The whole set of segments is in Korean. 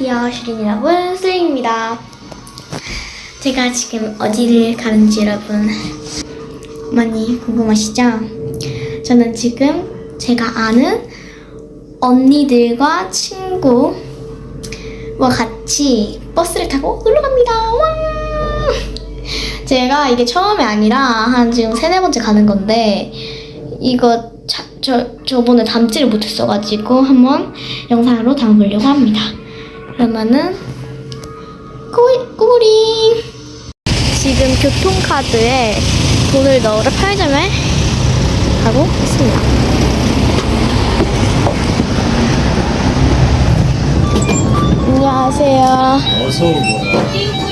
안녕하세요. 슈린 여러분, 수링입니다. 제가 지금 어디를 가는지 여러분 많이 궁금하시죠? 저는 지금 제가 아는 언니들과 친구와 같이 버스를 타고 놀러 갑니다. 와! 제가 이게 처음이 아니라 한 지금 세네 번째 가는 건데 이거 자, 저 저번에 담지를 못했어가지고 한번 영상으로 담으려고 합니다. 그러면은 꾸리 지금 교통카드에 돈을 넣으러 편의점에 가고 있습니다. 안녕하세요. 어서 오거라.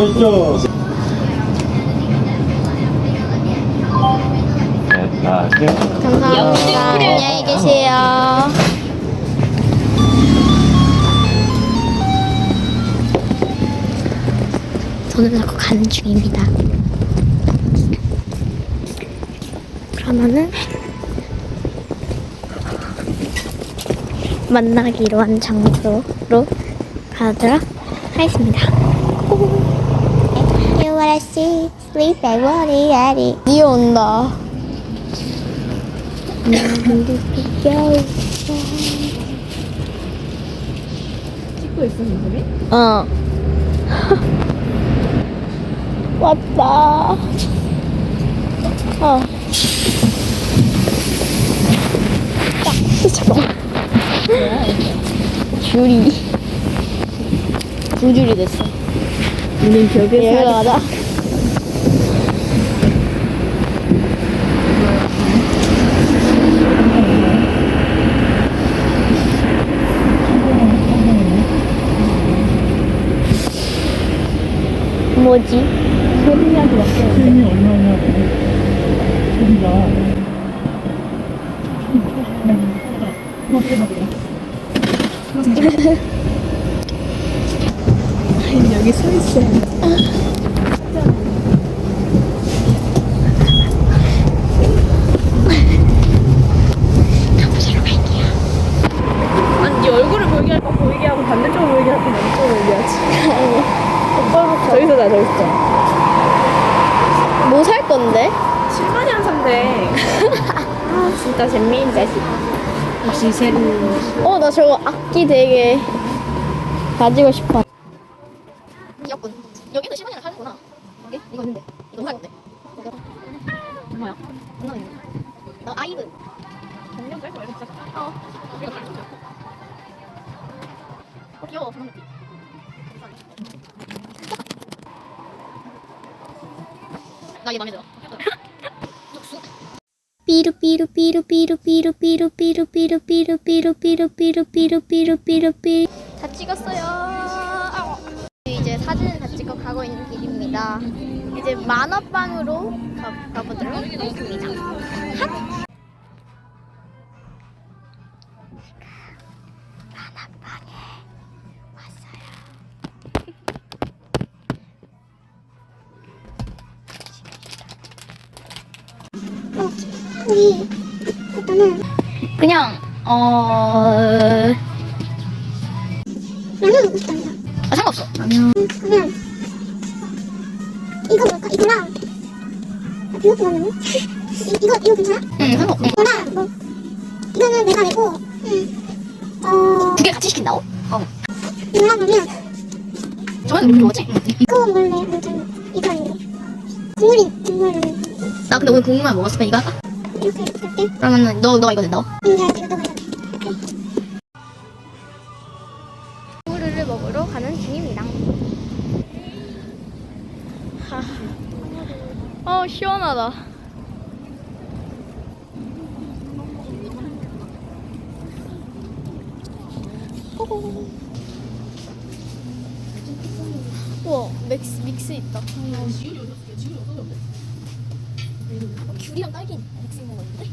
야, 왼쪽. 됐다. 감사합니다. 안녕히 계세요. 돈을 넣고 가는 중입니다. 그러면은 만나기로 한 장소로 가도록 하겠습니다. You wanna see, sleep and worry at it. 니 온다. 찍고 있어, 선생님? 어. 왔다. 어. 딱, 잠깐만. 줄이. 두 줄이 됐어. 우린 벽에 여기 살 가자. 뭐지? 소리냐고 왔어요. 힘이 얼마냐고. 소리가. 여기 서 있어요. 가보자로 갈게요. 아니, 네 얼굴을 보이게 할까 보이게 하고 반대쪽으로 보이게 할까 반대쪽으로 보이게 하지. 오빠로 저기서 나, 저기서. 뭐 살 건데? 7만이 한 산대. 아, 진짜 재미있다. 역시 새로. 어, 나 저거 악기 되게 가지고 싶어. 귀엽군. 여기도 시간이랑 하는구나. 여기? 이거 있는데. 이거 살 건데. 뭐야? 장난 아니네. 나 아이브. 작년 짧고 이거 진짜. 어. 어, 귀여워. 장난 느낌. 나얘 맘에 들어. 삐루 삐루 삐루 삐루 삐루 삐루 삐루 삐루 삐루 삐루 삐루 삐루 삐루 삐루 만화방에 왔어요. 우리 일단은 그냥 어 아, 상관없어. 그러면 이거 먹을까? 이거랑 아, 비오프 라면 이, 이거 이거 괜찮아? 응 상관없어. 이거랑 뭐 이거는 내가 내고 어 두 개 같이 시킨다고? 어. 이거랑 그러면 저는 그렇게 먹었지? 이거 먹을래? 아무튼 이거 아니고 국물이 국물 나 근데 오늘 국물만 먹었으니까 이거 할까? 이렇게 할게 그러면은 너 너가 이거 된다고? 응 내가 이거 너가 우르를 먹으러 가는 중입니다. 아, 시원하다. 우와 맥스 믹스 있다. 어, 귤이랑 딸기 믹스 있는 건데?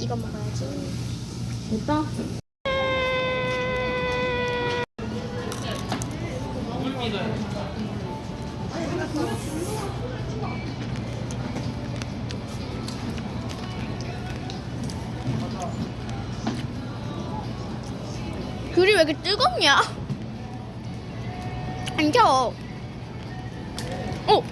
이건 먹어야지. 됐다. 귤이 왜 이렇게 뜨겁냐? 안 켜. 어.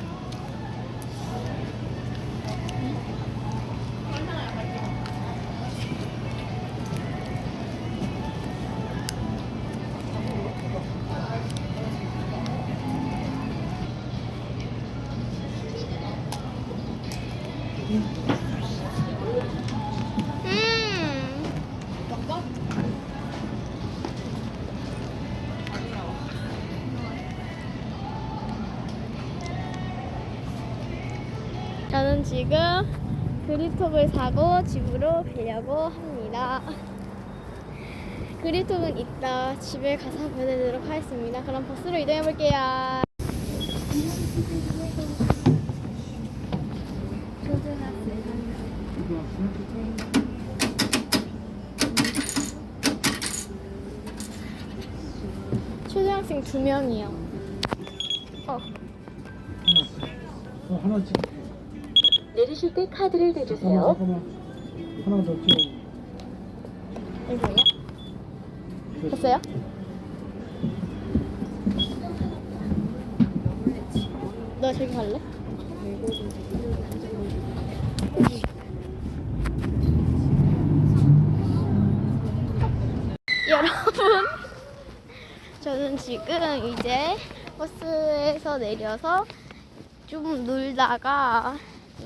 지금 그립톡을 사고 집으로 가려고 합니다. 그립톡은 이따 집에 가서 보내드리도록 하겠습니다. 그럼 버스로 이동해 볼게요. 초등학생 두 명이요. 어. 어, 하나 찍. 내리실 때 카드를 대주세요. 하나 더 찍어. 잠시만요. 됐어요? 너 저기 갈래? 여러분, 저는 지금 이제 버스에서 내려서 좀 놀다가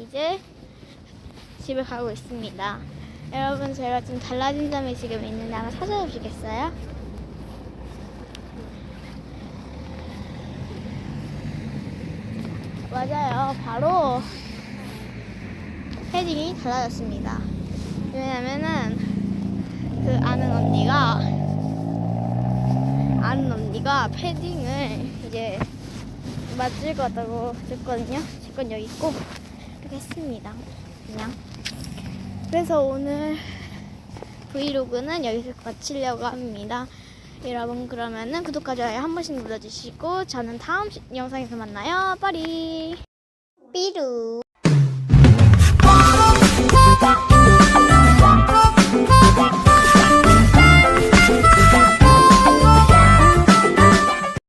이제 집에 가고 있습니다. 여러분 제가 좀 달라진 점이 지금 있는데 한번 찾아주시겠어요? 맞아요. 바로 헤딩이 달라졌습니다. 왜냐면은 그 아는 언니가 아는 언니가 패딩을 이제 맞을 것 같다고 했거든요. 제 건 여기 있고 했습니다. 그냥 그래서 오늘 브이로그는 여기서 마치려고 합니다. 여러분 그러면은 구독과 좋아요 한 번씩 눌러주시고 저는 다음 시- 영상에서 만나요. 빠리 삐루